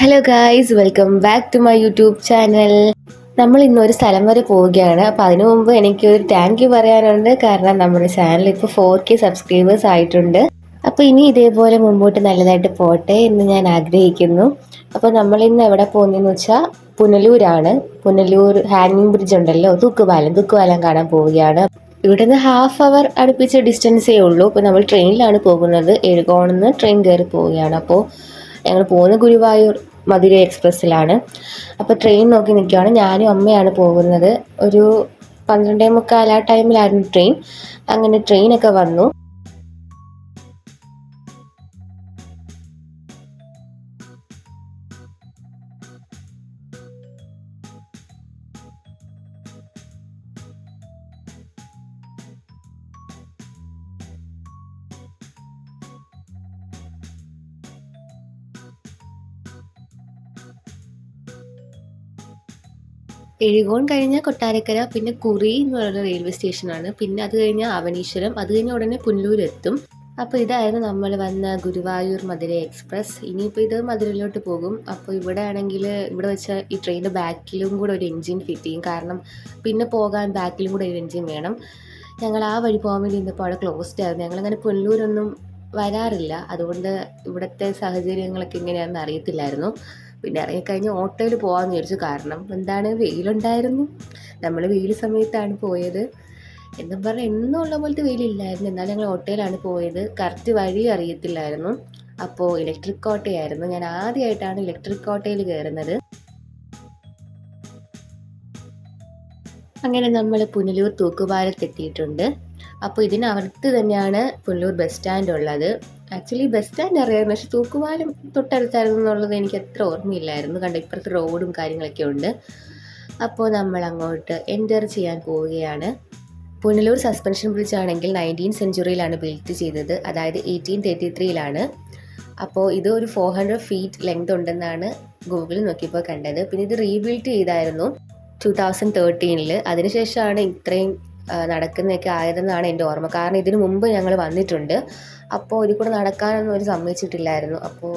Hello guys welcome back to my YouTube channel നമ്മൾ ഇന്നൊരു സ്ഥലം വരെ പോവുകയാണ്. അപ്പോൾ അതിനു മുമ്പ് എനിക്ക് ഒരു താങ്ക് യു പറയാനുണ്ട്. കാരണം നമ്മുടെ ചാനൽ ഇപ്പോൾ ഫോർ കെ സബ്സ്ക്രൈബേഴ്സ് ആയിട്ടുണ്ട്. അപ്പോൾ ഇനി ഇതേപോലെ മുമ്പോട്ട് നല്ലതായിട്ട് പോട്ടെ എന്ന് ഞാൻ ആഗ്രഹിക്കുന്നു. അപ്പോൾ നമ്മൾ ഇന്ന് എവിടെ പോകുന്നതെന്ന് വെച്ചാൽ പുനലൂരാണ്. പുനലൂർ ഹാങ്ങിങ് ബ്രിഡ്ജ് ഉണ്ടല്ലോ. തൂക്കുപാലം. തൂക്കുപാലം കാണാൻ പോവുകയാണ്. ഇവിടെ നിന്ന് ഹാഫ് അവർ അടുപ്പിച്ച ഡിസ്റ്റൻസേ ഉള്ളൂ. ഇപ്പോൾ നമ്മൾ ട്രെയിനിലാണ് പോകുന്നത്. എഴുകോണെന്ന് ട്രെയിൻ കയറി പോവുകയാണ്. അപ്പോൾ ഞങ്ങൾ പോകുന്ന ഗുരുവായൂർ മധുര എക്സ്പ്രസ്സിലാണ്. അപ്പോൾ ട്രെയിൻ നോക്കി നിൽക്കുകയാണ് ഞാനും അമ്മയാണ് പോകുന്നത്. ഒരു പന്ത്രണ്ടേ മുക്കാൽ ആ ടൈമിലായിരുന്നു ട്രെയിൻ അങ്ങനെ ട്രെയിനൊക്കെ വന്നു. എഴുകോൺ കഴിഞ്ഞാൽ കൊട്ടാരക്കര പിന്നെ കുറി എന്ന് പറയുന്ന റെയിൽവേ സ്റ്റേഷനാണ് പിന്നെ അത് കഴിഞ്ഞാൽ അവനീശ്വരം അത് കഴിഞ്ഞ ഉടനെ പുല്ലൂർ എത്തും. അപ്പോൾ ഇതായിരുന്നു നമ്മൾ വന്ന ഗുരുവായൂർ മധുര എക്സ്പ്രസ്. ഇനിയിപ്പോൾ ഇത് മധുരയിലോട്ട് പോകും. അപ്പോൾ ഇവിടെ ആണെങ്കിൽ ഇവിടെ വെച്ച ഈ ട്രെയിനിന്റെ ബാക്കിലും കൂടെ ഒരു എൻജിൻ ഫിറ്റ് ചെയ്യും. കാരണം പിന്നെ പോകാൻ ബാക്കിലും കൂടെ ഒരു എൻജിൻ വേണം. ഞങ്ങൾ ആ വഴി പോകാൻ വേണ്ടി ഇന്നിപ്പോൾ അവിടെ ക്ലോസ്ഡ് ആയിരുന്നു. ഞങ്ങളങ്ങനെ പുല്ലൂരൊന്നും വരാറില്ല. അതുകൊണ്ട് ഇവിടുത്തെ സാഹചര്യങ്ങളൊക്കെ എങ്ങനെയാണെന്ന് അറിയത്തില്ലായിരുന്നു. പിന്നെ ഇറങ്ങിക്കഴിഞ്ഞ് ഓട്ടോയിൽ പോകാമെന്ന് വിചാരിച്ചു. കാരണം എന്താണ്? വെയിലുണ്ടായിരുന്നു. നമ്മൾ വെയിൽ സമയത്താണ് പോയത്. എന്നും പറഞ്ഞാൽ എന്നുള്ള പോലത്തെ വെയിലില്ലായിരുന്നു. എന്നാലും ഞങ്ങൾ ഓട്ടോയിലാണ് പോയത്. കറക്റ്റ് വഴി അറിയത്തില്ലായിരുന്നു. അപ്പോൾ ഇലക്ട്രിക് ഓട്ടോയായിരുന്നു ഞാൻ ആദ്യമായിട്ടാണ് ഇലക്ട്രിക് ഓട്ടോയിൽ കയറുന്നത്. അങ്ങനെ നമ്മൾ പുനലൂർ തൂക്കുപാലത്തെത്തിയിട്ടുണ്ട് അപ്പോൾ ഇതിനകത്ത് തന്നെയാണ് പുല്ലൂർ ബസ് സ്റ്റാൻഡ് ഉള്ളത്. ആക്ച്വലി ബസ് സ്റ്റാൻഡ് അറിയാമായിരുന്നു. പക്ഷെ തൂക്കുപാലം തൊട്ടടുത്തായിരുന്നു എന്നുള്ളത് എനിക്ക് അത്ര ഓർമ്മയില്ലായിരുന്നു. കണ്ട ഇപ്പുറത്ത് റോഡും കാര്യങ്ങളൊക്കെ ഉണ്ട്. അപ്പോൾ നമ്മൾ അങ്ങോട്ട് എന്റർ ചെയ്യാൻ പോവുകയാണ്. പുനലൂർ സസ്പെൻഷൻ ബ്രിഡ്ജ് ആണെങ്കിൽ നയന്റീൻ സെഞ്ചുറിയിലാണ് ബിൽറ്റ് ചെയ്തത്. അതായത് എയ്റ്റീൻ തേർട്ടി ത്രീയിലാണ് അപ്പോൾ ഇത് ഒരു ഫോർ ഹൺഡ്രഡ് ഫീറ്റ് ലെങ്ത് ഉണ്ടെന്നാണ് ഗൂഗിളിൽ നോക്കിയപ്പോൾ കണ്ടത്. പിന്നെ ഇത് റീബിൽറ്റ് ചെയ്തായിരുന്നു ടു തൗസൻഡ് തേർട്ടീനിൽ അതിനുശേഷമാണ് ഇത്രയും നടക്കുന്നതൊക്കെ ആയതെന്നാണ് എന്റെ ഓർമ്മ. കാരണം ഇതിനു മുമ്പ് ഞങ്ങൾ വന്നിട്ടുണ്ട്. അപ്പോൾ ഇതിൽ കൂടെ നടക്കാനൊന്നും ഒരു സമ്മതിച്ചിട്ടില്ലായിരുന്നു. അപ്പോൾ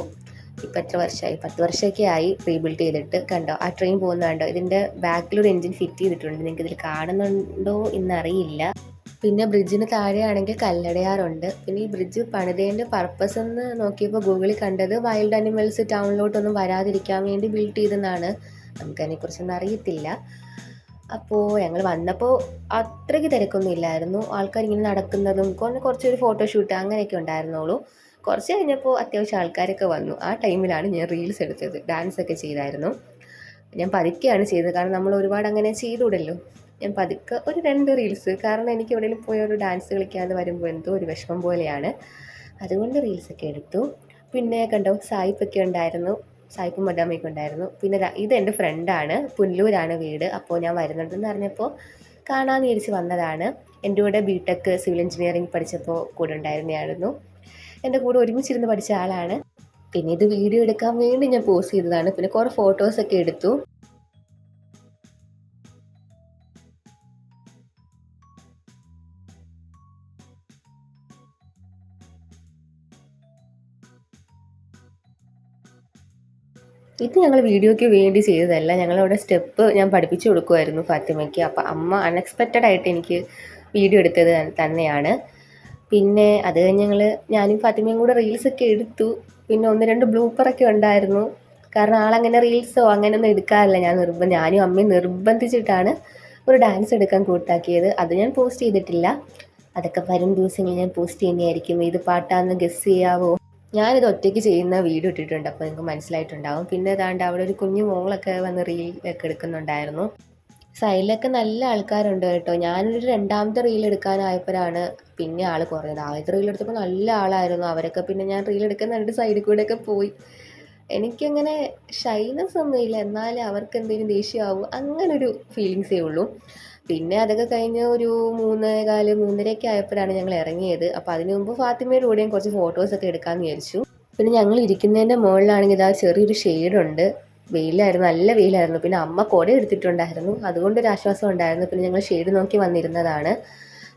ഇപ്പം എത്ര വർഷമായി? പത്ത് വർഷമൊക്കെ ആയി റീബിൽഡ് ചെയ്തിട്ട്. കണ്ടോ? ആ ട്രെയിൻ പോകുന്ന കണ്ടോ? ഇതിന്റെ ബാക്കിലൊരു എൻജിൻ ഫിറ്റ് ചെയ്തിട്ടുണ്ട്. നിങ്ങൾക്ക് ഇതിൽ കാണുന്നുണ്ടോ എന്നറിയില്ല. പിന്നെ ബ്രിഡ്ജിന് താഴെയാണെങ്കിൽ കല്ലടയാറുണ്ട്. പിന്നെ ഈ ബ്രിഡ്ജ് പണിതേന്റെ പർപ്പസ് എന്ന് നോക്കിയപ്പോൾ ഗൂഗിളിൽ കണ്ടത് വൈൽഡ് അനിമൽസ് ടൗണിലോട്ടൊന്നും വരാതിരിക്കാൻ വേണ്ടി ബിൽഡ് ചെയ്തെന്നാണ്. നമുക്കതിനെക്കുറിച്ചൊന്നും അറിയത്തില്ല. അപ്പോൾ ഞങ്ങൾ വന്നപ്പോൾ അത്രയ്ക്ക് തിരക്കൊന്നും ഇല്ലായിരുന്നു ആൾക്കാർ ഇങ്ങനെ നടക്കുന്നതും കുറച്ച് കുറച്ചൊരു ഫോട്ടോഷൂട്ട് അങ്ങനെയൊക്കെ ഉണ്ടായിരുന്നുള്ളൂ. കുറച്ച് കഴിഞ്ഞപ്പോൾ അത്യാവശ്യം ആൾക്കാരൊക്കെ വന്നു. ആ ടൈമിലാണ് ഞാൻ റീൽസ് എടുത്തത്. ഡാൻസ് ഒക്കെ ചെയ്തായിരുന്നു. ഞാൻ പതുക്കെയാണ് ചെയ്തത്. കാരണം നമ്മൾ ഒരുപാട് അങ്ങനെ ചെയ്തുവിടല്ലോ ഞാൻ പതുക്കെ ഒരു രണ്ട് റീൽസ് കാരണം എനിക്ക് എവിടെയെങ്കിലും പോയി ഒരു ഡാൻസ് കളിക്കാതെ വരുമ്പോൾ എന്തോ ഒരു വിഷമം പോലെയാണ്. അതുകൊണ്ട് റീൽസൊക്കെ എടുത്തു. പിന്നെ കണ്ടോ സായിപ്പൊക്കെ ഉണ്ടായിരുന്നു. സായിപ്പും മദാമയൊക്കെ ഉണ്ടായിരുന്നു. പിന്നെ ഇത് എന്റെ ഫ്രണ്ടാണ് പുല്ലൂരാണ് വീട്. അപ്പോൾ ഞാൻ വരുന്നുണ്ടെന്ന് പറഞ്ഞപ്പോൾ കാണാമെന്ന് വിചാരിച്ച് വന്നതാണ്. എന്റെ കൂടെ ബി ടെക് സിവിൽ എഞ്ചിനീയറിംഗ് പഠിച്ചപ്പോൾ കൂടെ ഉണ്ടായിരുന്നതായിരുന്നു എന്റെ കൂടെ ഒരുമിച്ചിരുന്ന് പഠിച്ച ആളാണ്. പിന്നെ ഇത് വീഡിയോ എടുക്കാൻ വേണ്ടി ഞാൻ പോസ്റ്റ് ചെയ്തതാണ്. പിന്നെ കുറേ ഫോട്ടോസൊക്കെ എടുത്തു. ഇത് ഞങ്ങൾ വീഡിയോയ്ക്ക് വേണ്ടി ചെയ്തതല്ല. ഞങ്ങളവിടെ സ്റ്റെപ്പ് ഞാൻ പഠിപ്പിച്ചു കൊടുക്കുമായിരുന്നു ഫാത്തിമയ്ക്ക്. അപ്പോൾ അമ്മ അൺഎക്സ്പെക്റ്റഡ് ആയിട്ട് എനിക്ക് വീഡിയോ എടുത്തത് തന്നെയാണ്. പിന്നെ അത് കഴിഞ്ഞ് ഞങ്ങൾ ഞാനും ഫാത്തിമയും കൂടെ റീൽസൊക്കെ എടുത്തു. പിന്നെ ഒന്ന് രണ്ട് ബ്ലൂപ്പറൊക്കെ ഉണ്ടായിരുന്നു. കാരണം ആളങ്ങനെ റീൽസോ അങ്ങനെയൊന്നും എടുക്കാറില്ല. ഞാൻ നിർബന്ധം ഞാനും അമ്മയും നിർബന്ധിച്ചിട്ടാണ് ഒരു ഡാൻസ് എടുക്കാൻ കൂട്ടാക്കിയത്. അത് ഞാൻ പോസ്റ്റ് ചെയ്തിട്ടില്ല. അതൊക്കെ വരും ദിവസങ്ങളിൽ ഞാൻ പോസ്റ്റ് ചെയ്യുന്നതായിരിക്കും. ഇത് പാട്ടാന്ന് ഗസ് ചെയ്യാവോ? ഞാനിത് ഒറ്റയ്ക്ക് ചെയ്യുന്ന വീഡിയോ ഇട്ടിട്ടുണ്ട് അപ്പോൾ നിങ്ങൾക്ക് മനസ്സിലായിട്ടുണ്ടാവും. പിന്നെ ഏതാണ്ട് അവിടെ ഒരു കുഞ്ഞു മോളൊക്കെ വന്ന് റീൽ ഒക്കെ എടുക്കുന്നുണ്ടായിരുന്നു. സൈഡിലൊക്കെ നല്ല ആൾക്കാരുണ്ട് കേട്ടോ. ഞാനൊരു രണ്ടാമത്തെ റീൽ എടുക്കാനായപ്പോഴാണ് പിന്നെ ആൾ കുറഞ്ഞത്. ആദ്യത്തെ റീൽ എടുത്തപ്പോൾ നല്ല ആളായിരുന്നു. അവരൊക്കെ പിന്നെ ഞാൻ റീൽ എടുക്കാൻ രണ്ട് സൈഡിൽ കൂടെയൊക്കെ പോയി. എനിക്കങ്ങനെ ഷൈനസ് ഒന്നുമില്ല. എന്നാലും അവർക്ക് എന്തെങ്കിലും ദേഷ്യമാവും അങ്ങനൊരു ഫീലിങ്സേ ഉള്ളൂ. പിന്നെ അതൊക്കെ കഴിഞ്ഞ് ഒരു മൂന്നേ കാൽ മൂന്നരയൊക്കെ ആയപ്പോഴാണ് ഞങ്ങൾ ഇറങ്ങിയത്. അപ്പോൾ അതിനു മുമ്പ് ഫാത്തിമയുടെ കൂടെയും കുറച്ച് ഫോട്ടോസൊക്കെ എടുക്കാൻ വിചാരിച്ചു. പിന്നെ ഞങ്ങൾ ഇരിക്കുന്നതിന്റെ മുകളിലാണെങ്കിൽ ഇതാ ചെറിയൊരു ഷെയ്ഡുണ്ട് വെയിലായിരുന്നു നല്ല വെയിലായിരുന്നു. പിന്നെ അമ്മ കുട എടുത്തിട്ടുണ്ടായിരുന്നു. അതുകൊണ്ടൊരു ആശ്വാസം ഉണ്ടായിരുന്നു. പിന്നെ ഞങ്ങൾ ഷെയ്ഡ് നോക്കി വന്നിരുന്നതാണ്.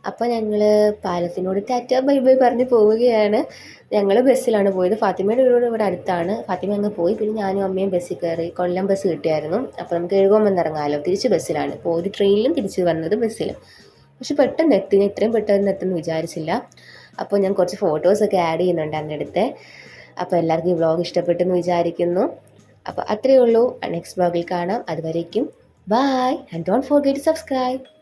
അപ്പോൾ ഞങ്ങൾ പാലത്തിനോട് ടാറ്റ ബൈ ബൈ പറഞ്ഞ് പോവുകയാണ്. ഞങ്ങൾ ബസ്സിലാണ് പോയത്. ഫാത്തിമയുടെ വീട് ഇവിടെ അടുത്താണ്. ഫാത്തിമ അങ്ങ് പോയി. പിന്നെ ഞാനും അമ്മയും ബസ്സിൽ കയറി കൊല്ലം ബസ് കിട്ടിയായിരുന്നു. അപ്പോൾ നമുക്ക് എഴുകോമെന്ന് ഇറങ്ങാമല്ലോ തിരിച്ച് ബസ്സിലാണ്. പോയി ട്രെയിനിലും തിരിച്ച് വന്നത് ബസ്സിലും. പക്ഷെ പെട്ടെന്ന് എത്തി. ഞാൻ ഇത്രയും പെട്ടെന്ന് എത്തുമെന്ന് വിചാരിച്ചില്ല. അപ്പോൾ ഞാൻ കുറച്ച് ഫോട്ടോസൊക്കെ ആഡ് ചെയ്യുന്നുണ്ട് അന്നെടുത്ത്. അപ്പോൾ എല്ലാവർക്കും ഈ വ്ളോഗ് ഇഷ്ടപ്പെട്ടെന്ന് വിചാരിക്കുന്നു. അപ്പോൾ അത്രയേ ഉള്ളൂ. നെക്സ്റ്റ് വ്ളോഗിൽ കാണാം. അതുവരേക്കും. Bye and don't forget subscribe